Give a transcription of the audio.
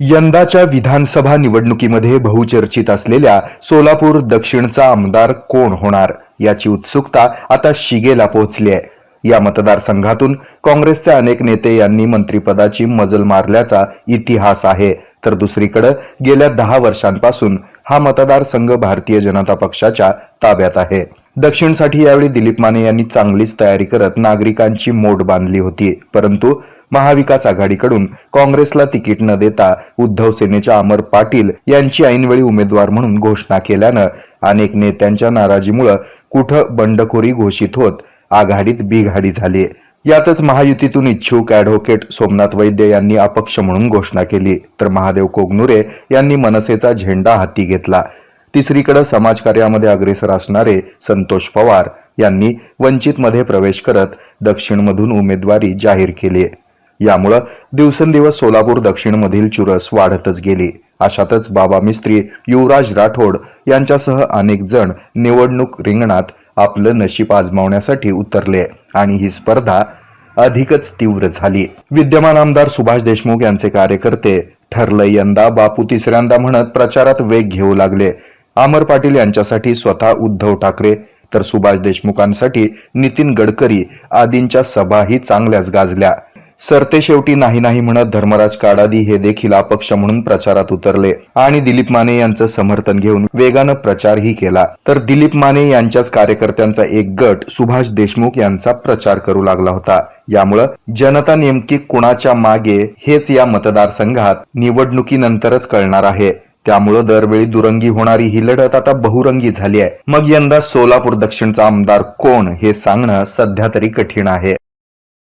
यंदाच्या विधानसभा निवडणुकीमध्ये बहुचर्चित असलेल्या सोलापूर दक्षिणचा आमदार कोण होणार याची उत्सुकता आता शिगेला पोहोचली आहे. या मतदारसंघातून काँग्रेसचे अनेक नेते यांनी मंत्रिपदाची मजल मारल्याचा इतिहास आहे. तर दुसरीकडे गेल्या दहा वर्षांपासून हा मतदारसंघ भारतीय जनता पक्षाच्या ताब्यात आहे. दक्षिणसाठी यावेळी दिलीप माने यांनी चांगलीच तयारी करत नागरिकांची मोड बांधली होती. परंतु महाविकास आघाडीकडून काँग्रेसला तिकीट न देता उद्धव सेनेच्या अमर पाटील यांची ऐनवेळी उमेदवार म्हणून घोषणा केल्यानं अनेक नेत्यांच्या नाराजीमुळे कुठं बंडखोरी घोषित होत आघाडीत बिघाडी झाली यातच महायुतीतून इच्छुक ॲडव्होकेट सोमनाथ वैद्य यांनी अपक्ष म्हणून घोषणा केली तर महादेव कोगनुरे यांनी मनसेचा झेंडा हाती घेतला. तिसरीकडे समाजकार्यामध्ये अग्रेसर असणारे संतोष पवार यांनी वंचितमध्ये प्रवेश करत दक्षिणमधून उमेदवारी जाहीर केली यामुळं दिवसेंदिवस सोलापूर दक्षिणमधील चुरस वाढतच गेली. अशातच बाबा मिस्त्री युवराज राठोड यांच्यासह अनेक जण निवडणूक रिंगणात आपलं नशीब आजमावण्यासाठी उतरले आणि ही स्पर्धा अधिकच तीव्र झाली. विद्यमान आमदार सुभाष देशमुख यांचे कार्यकर्ते ठरलं यंदा बापू तिसऱ्यांदा म्हणत प्रचारात वेग घेऊ लागले. अमर पाटील यांच्यासाठी स्वतः उद्धव ठाकरे तर सुभाष देशमुखांसाठी नितीन गडकरी आदींच्या सभाही चांगल्याच गाजल्या. सरते शेवटी नाही नाही म्हणत. धर्मराज काडादी हे देखील अपक्ष म्हणून प्रचारात उतरले. आणि दिलीप माने यांचं समर्थन घेऊन वेगानं प्रचारही केला. तर दिलीप माने यांच्याच कार्यकर्त्यांचा एक गट सुभाष देशमुख यांचा प्रचार करू लागला होता. यामुळं जनता नेमकी कुणाच्या मागे हेच या मतदारसंघात निवडणुकीनंतरच कळणार आहे. त्यामुळं दरवेळी दुरंगी होणारी ही लढत आता बहुरंगी झाली आहे. मग यंदा सोलापूर दक्षिणचा आमदार कोण हे सांगणं सध्या तरी कठीण आहे.